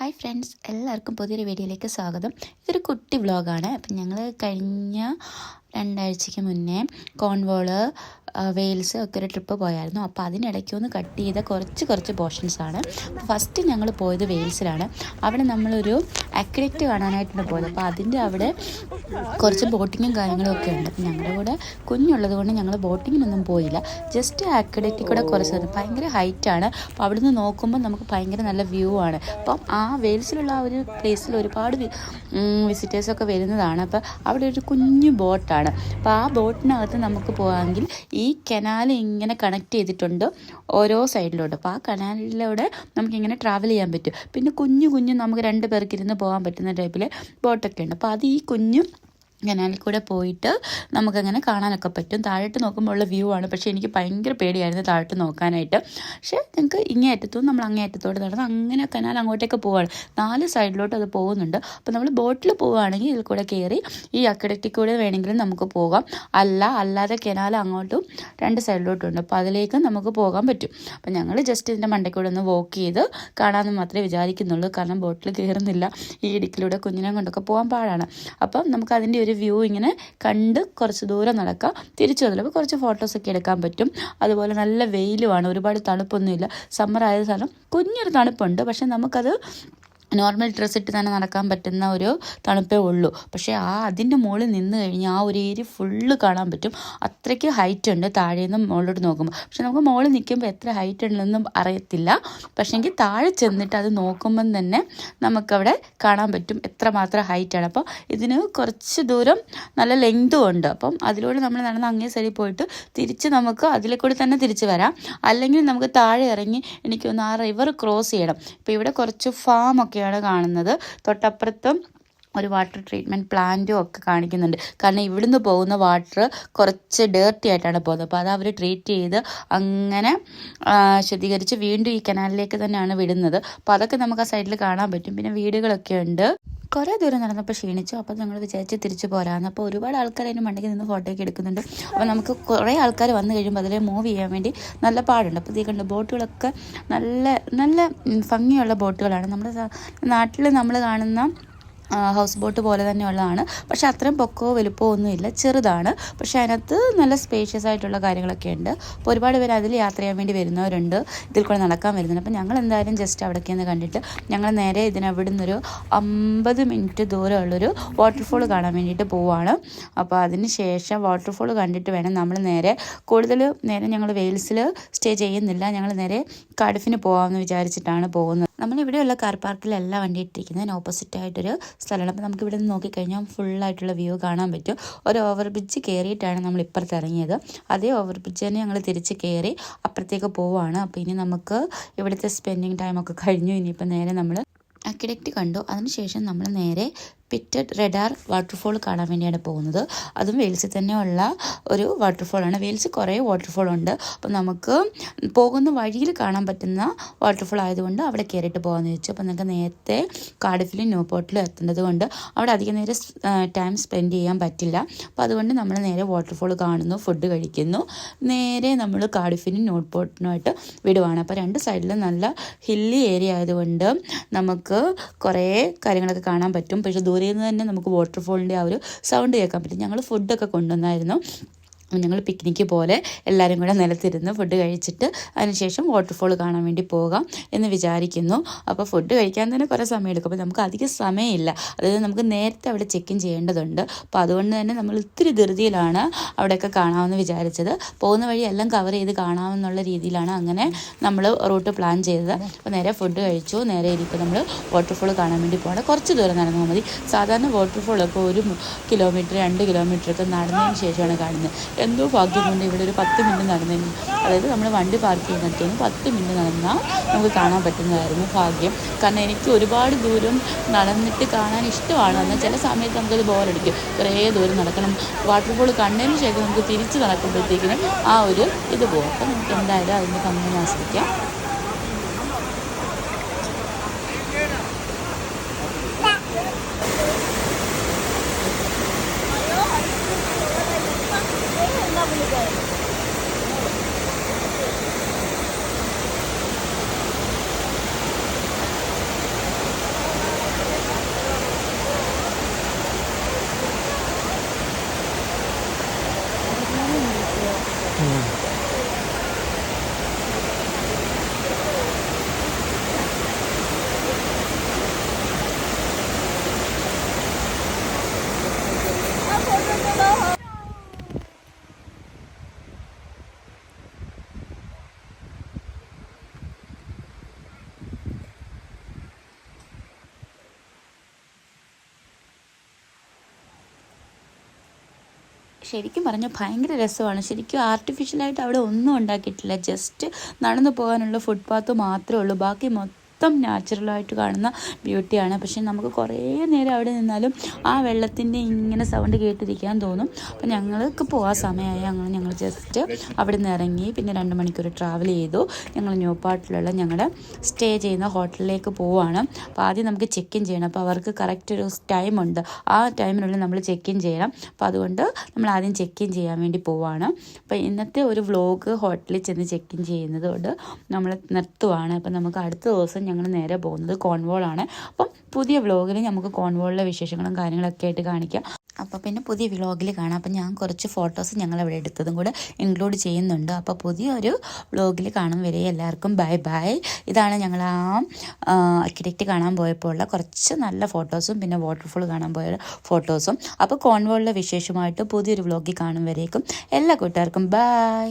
Hi friends എല്ലാവർക്കും പുതിയൊരു വീഡിയോയിലേക്ക് സ്വാഗതം. ഇതൊരു കുട്ടി വ്ളോഗാണ് അപ്പം ഞങ്ങൾ കഴിഞ്ഞ രണ്ടാഴ്ചയ്ക്ക് മുന്നേ കോൺവോൾ വെയിൽസ് ഒക്കെ ഒരു ട്രിപ്പ് പോയായിരുന്നു. അപ്പോൾ അതിനിടയ്ക്ക് ഒന്ന് കട്ട് ചെയ്ത കുറച്ച് കുറച്ച് പോർഷൻസാണ് ഫസ്റ്റ് ഞങ്ങൾ പോയത് വെയിൽസിലാണ്. അവിടെ നമ്മളൊരു അക്വഡക്റ്റ് കാണാനായിട്ടാണ് പോയത്. അപ്പോൾ അതിന്റെ അവിടെ കുറച്ച് ബോട്ടിങ്ങും കാര്യങ്ങളും ഒക്കെ ഉണ്ട്. ഞങ്ങളുടെ കൂടെ കുഞ്ഞുള്ളത് കൊണ്ട് ഞങ്ങൾ ബോട്ടിങ്ങിനൊന്നും പോയില്ല. ജസ്റ്റ് അക്വഡക്റ്റിൽ കൂടെ കുറച്ച് ഭയങ്കര ഹൈറ്റാണ് അപ്പോൾ അവിടുന്ന് നോക്കുമ്പോൾ നമുക്ക് ഭയങ്കര നല്ല വ്യൂ ആണ്. അപ്പം ആ വെയിൽസിലുള്ള ആ ഒരു പ്ലേസിൽ ഒരുപാട് വിസിറ്റേഴ്സൊക്കെ വരുന്നതാണ്. അപ്പോൾ അവിടെ ഒരു കുഞ്ഞു ബോട്ടാണ് അപ്പോൾ ആ ബോട്ടിനകത്ത് നമുക്ക് പോകാമെങ്കിൽ ഈ കനാൽ ഇങ്ങനെ കണക്ട് ചെയ്തിട്ടുണ്ട് ഓരോ സൈഡിലോട്ട് അപ്പോൾ ആ കനാലിലൂടെ നമുക്കിങ്ങനെ ട്രാവൽ ചെയ്യാൻ പറ്റും. പിന്നെ കുഞ്ഞു കുഞ്ഞു നമുക്ക് രണ്ട് പേർക്ക് ഇരുന്ന് പോകാൻ പറ്റുന്ന ടൈപ്പിൽ ബോട്ടൊക്കെ ഉണ്ട്. അപ്പോൾ അത് ഈ കുഞ്ഞു കനാലിൽ കൂടെ പോയിട്ട് നമുക്കങ്ങനെ കാണാനൊക്കെ പറ്റും. താഴോട്ട് നോക്കുമ്പോൾ ഉള്ള വ്യൂ ആണ്. പക്ഷേ എനിക്ക് ഭയങ്കര പേടിയായിരുന്നു താഴോട്ട് നോക്കാനായിട്ട്. പക്ഷേ നിങ്ങൾക്ക് ഇങ്ങേ അറ്റത്തും നമ്മൾ അങ്ങേ അറ്റത്തോട്ട് നടന്ന് അങ്ങനെ കനാൽ അങ്ങോട്ടേക്ക് പോവാണ്. നാല് സൈഡിലോട്ട് അത് പോകുന്നുണ്ട്. അപ്പോൾ നമ്മൾ ബോട്ടിൽ പോവുകയാണെങ്കിൽ ഇതിൽ കൂടെ കയറി ഈ അക്കഡറ്റിൽ കൂടെ വേണമെങ്കിലും നമുക്ക് പോകാം. അല്ല അല്ലാതെ കനാൽ അങ്ങോട്ടും രണ്ട് സൈഡിലോട്ടുണ്ട് അപ്പോൾ അതിലേക്ക് നമുക്ക് പോകാൻ പറ്റും. അപ്പോൾ ഞങ്ങൾ ജസ്റ്റ് ഇതിന്റെ മണ്ടയ്ക്കൂടെ ഒന്ന് വോക്ക് ചെയ്ത് കാണാമെന്ന് മാത്രമേ വിചാരിക്കുന്നുള്ളൂ. കാരണം ബോട്ടിൽ കയറുന്നില്ല. ഈ ഇടുക്കിലൂടെ കുഞ്ഞിനെ കൊണ്ടൊക്കെ പോകാൻ പാടാണ്. അപ്പം നമുക്ക് അതിന്റെ ഒരു വ്യൂ ഇങ്ങനെ കണ്ട് കുറച്ച് ദൂരം നടക്കാം. തിരിച്ചു വന്നപ്പോൾ കുറച്ച് ഫോട്ടോസൊക്കെ എടുക്കാൻ പറ്റും. അതുപോലെ നല്ല വെയിലുമാണ്. ഒരുപാട് തണുപ്പൊന്നുമില്ല. സമ്മർ ആയ സ്ഥലം കുഞ്ഞൊരു തണുപ്പുണ്ട്. പക്ഷെ നമുക്കത് നോർമൽ ഡ്രസ്സ് ഇട്ട് തന്നെ നടക്കാൻ പറ്റുന്ന ഒരു തണുപ്പേ ഉള്ളൂ. പക്ഷേ ആ അതിന്റെ മുകളിൽ നിന്ന് കഴിഞ്ഞാൽ ആ ഒരു ഏരിയ ഫുള്ള് കാണാൻ പറ്റും. അത്രയ്ക്ക് ഹൈറ്റ് ഉണ്ട് താഴെ നിന്ന് മുകളിലോട്ട് നോക്കുമ്പോൾ. പക്ഷെ നമുക്ക് മുകളിൽ നിൽക്കുമ്പോൾ എത്ര ഹൈറ്റ് ഉണ്ടെന്നും അറിയത്തില്ല. പക്ഷേങ്കിൽ താഴെ ചെന്നിട്ട് അത് നോക്കുമ്പം തന്നെ നമുക്കവിടെ കാണാൻ പറ്റും എത്ര എത്രമാത്രം ഹൈറ്റാണ് അപ്പോൾ ഇതിന് കുറച്ച് ദൂരം നല്ല ലെങ്തും ഉണ്ട്. അപ്പം അതിലൂടെ നമ്മൾ നടന്ന് അങ്ങേ സൈഡിൽ പോയിട്ട് തിരിച്ച് നമുക്ക് അതിലെ കൂടി തന്നെ തിരിച്ച് വരാം. അല്ലെങ്കിൽ നമുക്ക് താഴെ ഇറങ്ങി എനിക്കൊന്ന് ആ റിവർ ക്രോസ് ചെയ്യണം. ഇപ്പോൾ ഇവിടെ കുറച്ച് ഫാമൊക്കെയാണ് കാണുന്നത്. തൊട്ടപ്പുറത്തും ഒരു വാട്ടർ ട്രീറ്റ്മെന്റ് പ്ലാന്റും ഒക്കെ കാണിക്കുന്നുണ്ട്. കാരണം ഇവിടുന്ന് പോകുന്ന വാട്ടർ കുറച്ച് ഡേർട്ടി ആയിട്ടാണ് പോകുന്നത്. അപ്പോൾ അത് അവർ ട്രീറ്റ് ചെയ്ത് അങ്ങനെ ശുദ്ധീകരിച്ച് വീണ്ടും ഈ കനാലിലേക്ക് തന്നെയാണ് വിടുന്നത്. അപ്പോൾ അതൊക്കെ നമുക്ക് ആ സൈഡിൽ കാണാൻ പറ്റും. പിന്നെ വീടുകളൊക്കെ ഉണ്ട്. കുറേ ദൂരം നടന്നപ്പോൾ ക്ഷീണിച്ചു. അപ്പോൾ ഞങ്ങൾ വിചാരിച്ച് തിരിച്ചു പോരാന്ന്. അപ്പോൾ ഒരുപാട് ആൾക്കാർ അതിന് മണ്ടയ്ക്ക് നിന്ന് ഫോട്ടോയൊക്കെ എടുക്കുന്നുണ്ട്. അപ്പോൾ നമുക്ക് കുറേ ആൾക്കാർ വന്നു കഴിയുമ്പോൾ അതിൽ മൂവ് ചെയ്യാൻ വേണ്ടി നല്ല പാടുണ്ട്. അപ്പോൾ ഈ കണ്ട് ബോട്ടുകളൊക്കെ നല്ല നല്ല ഭംഗിയുള്ള ബോട്ടുകളാണ്. നമ്മുടെ നാട്ടിൽ നമ്മൾ കാണുന്ന ഹൗസ് ബോട്ട് പോലെ തന്നെയുള്ളതാണ്. പക്ഷെ അത്രയും പൊക്കമോ വലുപ്പമോ ഒന്നുമില്ല. ചെറുതാണ്. പക്ഷെ അതിനകത്ത് നല്ല സ്പേഷ്യസ് ആയിട്ടുള്ള കാര്യങ്ങളൊക്കെ ഉണ്ട്. അപ്പോൾ ഒരുപാട് പേര് അതിൽ യാത്ര ചെയ്യാൻ വേണ്ടി വരുന്നവരുണ്ട്. ഇതിൽ കൂടെ നടക്കാൻ വരുന്നുണ്ട്. അപ്പോൾ ഞങ്ങൾ എന്തായാലും ജസ്റ്റ് അവിടേക്ക് നിന്ന് കണ്ടിട്ട് ഞങ്ങൾ നേരെ ഇതിനവിടെ നിന്നൊരു അമ്പത് മിനിറ്റ് ദൂരമുള്ളൊരു വാട്ടർഫോൾ കാണാൻ വേണ്ടിയിട്ട് പോവുകയാണ് അപ്പോൾ അതിന് ശേഷം വാട്ടർഫോൾ കണ്ടിട്ട് വേണം നമ്മൾ നേരെ. കൂടുതൽ നേരെ ഞങ്ങൾ വെയിൽസിൽ സ്റ്റേ ചെയ്യുന്നില്ല. ഞങ്ങൾ നേരെ കടുഫിന് പോകാമെന്ന് വിചാരിച്ചിട്ടാണ് പോകുന്നത്. നമ്മളിവിടെയുള്ള കാർ പാർക്കിലല്ല വണ്ടി ഇട്ടിരിക്കുന്നതിന് ഓപ്പോസിറ്റ് ആയിട്ടൊരു സ്ഥലമാണ് അപ്പോൾ നമുക്ക് ഇവിടെ നിന്ന് നോക്കിക്കഴിഞ്ഞാൽ ഫുള്ളായിട്ടുള്ള വ്യൂ കാണാൻ പറ്റും. ഒരു ഓവർ ബ്രിഡ്ജ് കയറിയിട്ടാണ് നമ്മൾ ഇപ്പുറത്ത് ഇറങ്ങിയത് അതേ ഓവർ ബ്രിഡ്ജ് തന്നെ ഞങ്ങൾ തിരിച്ച് കയറി അപ്പുറത്തേക്ക് പോവുകയാണ് അപ്പോൾ ഇനി നമുക്ക് ഇവിടുത്തെ സ്പെൻഡിങ് ടൈമൊക്കെ കഴിഞ്ഞു. ഇനിയിപ്പോൾ നേരെ നമ്മൾ അക്കിഡക്റ്റ് കണ്ടു. അതിനുശേഷം നമ്മൾ നേരെ പിറ്റഡ് റെഡാർ വാട്ടർഫോൾ കാണാൻ വേണ്ടിയാണ് പോകുന്നത്. അതും വെയിൽസിൽ തന്നെയുള്ള ഒരു വാട്ടർഫോളാണ് വെയിൽസിൽ കുറേ വാട്ടർഫോൾ ഉണ്ട്. അപ്പോൾ നമുക്ക് പോകുന്ന വഴിയിൽ കാണാൻ പറ്റുന്ന വാട്ടർഫോൾ ആയതുകൊണ്ട് അവിടെ കയറിയിട്ട് പോകാമെന്ന് ചോദിച്ചു. അപ്പോൾ നമുക്ക് നേരത്തെ കാർഡിഫിലും ന്യൂ പോർട്ടിലും എത്തുന്നത് കൊണ്ട് അവിടെ അധികം നേരം ടൈം സ്പെൻഡ് ചെയ്യാൻ പറ്റില്ല. അപ്പോൾ അതുകൊണ്ട് നമ്മൾ നേരെ വാട്ടർഫോൾ കാണുന്നു ഫുഡ് കഴിക്കുന്നു. നേരെ നമ്മൾ കാർഡിഫിനും ന്യൂ പോർട്ടിനുമായിട്ട് വിടുവാണ്. അപ്പോൾ രണ്ട് സൈഡിലും നല്ല ഹില്ലി ഏരിയ ആയതുകൊണ്ട് നമുക്ക് കുറേ കാര്യങ്ങളൊക്കെ കാണാൻ പറ്റും. പക്ഷേ ദൂരെ നിന്ന് തന്നെ നമുക്ക് വാട്ടർഫോളിന്റെ ആ ഒരു സൗണ്ട് കേൾക്കാൻ പറ്റും. ഞങ്ങൾ ഫുഡൊക്കെ കൊണ്ടുവന്നായിരുന്നു. ഞങ്ങൾ പിക്നിക്ക് പോലെ എല്ലാവരും കൂടെ നിലത്തിരുന്ന് ഫുഡ് കഴിച്ചിട്ട് അതിനുശേഷം വാട്ടർഫോൾ കാണാൻ വേണ്ടി പോകാം എന്ന് വിചാരിക്കുന്നു. അപ്പോൾ ഫുഡ് കഴിക്കാൻ തന്നെ കുറേ സമയം എടുക്കും അപ്പോൾ നമുക്ക് അധികം സമയമില്ല. അതായത് നമുക്ക് നേരത്തെ അവിടെ ചെക്ക് ഇൻ ചെയ്യേണ്ടതുണ്ട്. അപ്പോൾ അതുകൊണ്ട് തന്നെ നമ്മൾ ഇത്തിരി ധൃതിയിലാണ് അവിടെയൊക്കെ കാണാമെന്ന് വിചാരിച്ചത്. പോകുന്ന വഴി എല്ലാം കവർ ചെയ്ത് കാണാമെന്നുള്ള രീതിയിലാണ് അങ്ങനെ നമ്മൾ റൂട്ട് പ്ലാൻ ചെയ്തത്. അപ്പോൾ നേരെ ഫുഡ് കഴിച്ചു. നേരെ ഇരിപ്പോൾ നമ്മൾ വാട്ടർഫോൾ കാണാൻ വേണ്ടി പോകണം. കുറച്ച് ദൂരം നടന്നാൽ മതി. സാധാരണ വാട്ടർഫോളൊക്കെ ഒരു കിലോമീറ്റർ രണ്ട് കിലോമീറ്റർ ഒക്കെ നടന്നതിന് ശേഷമാണ് കാണുന്നത്. എന്തോ ഭാഗ്യം കൊണ്ട് ഇവിടെ ഒരു പത്ത് മിനിറ്റ് നടന്നതിന് അതായത് നമ്മൾ വണ്ടി പാർക്ക് ചെയ്യുന്നിടത്തുനിന്ന് പത്ത് മിനിറ്റ് നടന്നാൽ നമുക്ക് കാണാൻ പറ്റുന്നതായിരുന്നു ഭാഗ്യം. കാരണം എനിക്ക് ഒരുപാട് ദൂരം നടന്നിട്ട് കാണാൻ ഇഷ്ടമാണ്. എന്നാൽ ചില സമയത്ത് നമുക്കത് ബോറടിക്കും കുറേ ദൂരം നടക്കണം. വാട്ടർഫോൾ കണ്ടതിന് ശേഷം നമുക്ക് തിരിച്ച് നടക്കുമ്പോഴത്തേക്കിനും ആ ഒരു ഇത് പോകും. അപ്പം നമുക്ക് എന്തായാലും അതിന്റെ ഭംഗി ആസ്വദിക്കാം Have a good day. ശരിക്കും പറഞ്ഞാൽ ഭയങ്കര രസമാണ്. ശരിക്കും ആർട്ടിഫിഷ്യലായിട്ട് അവിടെ ഒന്നും ഉണ്ടാക്കിയിട്ടില്ല. ജസ്റ്റ് നടന്നു പോകാനുള്ള ഫുട്പാത്ത് മാത്രമേ ഉള്ളൂ. ബാക്കി മൊത്തം നാച്ചുറലായിട്ട് കാണുന്ന ബ്യൂട്ടിയാണ്. പക്ഷേ നമുക്ക് കുറേ നേരം അവിടെ നിന്നാലും ആ വെള്ളത്തിന്റെ ഇങ്ങനെ സൗണ്ട് കേട്ടിരിക്കാൻ തോന്നും. അപ്പം ഞങ്ങൾക്ക് പോകാൻ സമയമായി. അങ്ങനെ ഞങ്ങൾ ജസ്റ്റ് അവിടെ നിന്ന് ഇറങ്ങി. പിന്നെ രണ്ട് മണിക്കൂർ ട്രാവൽ ചെയ്തു. ഞങ്ങൾ ന്യൂ പാർട്ടിലുള്ള ഞങ്ങളുടെ സ്റ്റേ ചെയ്യുന്ന ഹോട്ടലിലേക്ക് പോവുകയാണ്. അപ്പോൾ ആദ്യം നമുക്ക് ചെക്ക് ഇൻ ചെയ്യണം. അപ്പോൾ അവർക്ക് കറക്റ്റ് ഒരു ടൈമുണ്ട് ആ ടൈമിനുള്ളിൽ നമ്മൾ ചെക്ക് ഇൻ ചെയ്യണം. അപ്പോൾ അതുകൊണ്ട് നമ്മൾ ആദ്യം ചെക്ക് ഇൻ ചെയ്യാൻ വേണ്ടി പോവുകയാണ്. അപ്പോൾ ഇന്നത്തെ ഒരു വ്ലോഗ് ഹോട്ടലിൽ ചെന്ന് ചെക്ക് ഇൻ ചെയ്യുന്നത് കൊണ്ട് നമ്മൾ നിർത്തുവാണ്. അപ്പോൾ നമുക്ക് അടുത്ത ദിവസം ഞങ്ങൾ നേരെ പോകുന്നത് കോൺവോളാണ് അപ്പം പുതിയ വ്ളോഗിൽ നമുക്ക് കോൺവോളിലെ വിശേഷങ്ങളും കാര്യങ്ങളൊക്കെ ആയിട്ട് കാണിക്കാം. അപ്പോൾ പിന്നെ പുതിയ വ്ളോഗിൽ കാണാം. അപ്പം ഞാൻ കുറച്ച് ഫോട്ടോസ് ഞങ്ങൾ അവിടെ എടുത്തതും കൂടെ ഇൻക്ലൂഡ് ചെയ്യുന്നുണ്ട്. അപ്പോൾ പുതിയൊരു വ്ളോഗിൽ കാണും വരെ എല്ലാവർക്കും ബൈ ബൈ ഇതാണ് ഞങ്ങൾ ആ അക്കിഡക്റ്റ് കാണാൻ പോയപ്പോൾ ഉള്ള കുറച്ച് നല്ല ഫോട്ടോസും പിന്നെ വാട്ടർഫോൾ കാണാൻ പോയ ഫോട്ടോസും അപ്പോൾ കോൺവോളിലെ വിശേഷമായിട്ട് പുതിയൊരു വ്ളോഗിൽ കാണും വരേക്കും. എല്ലാ കൂട്ടുകാർക്കും ബൈ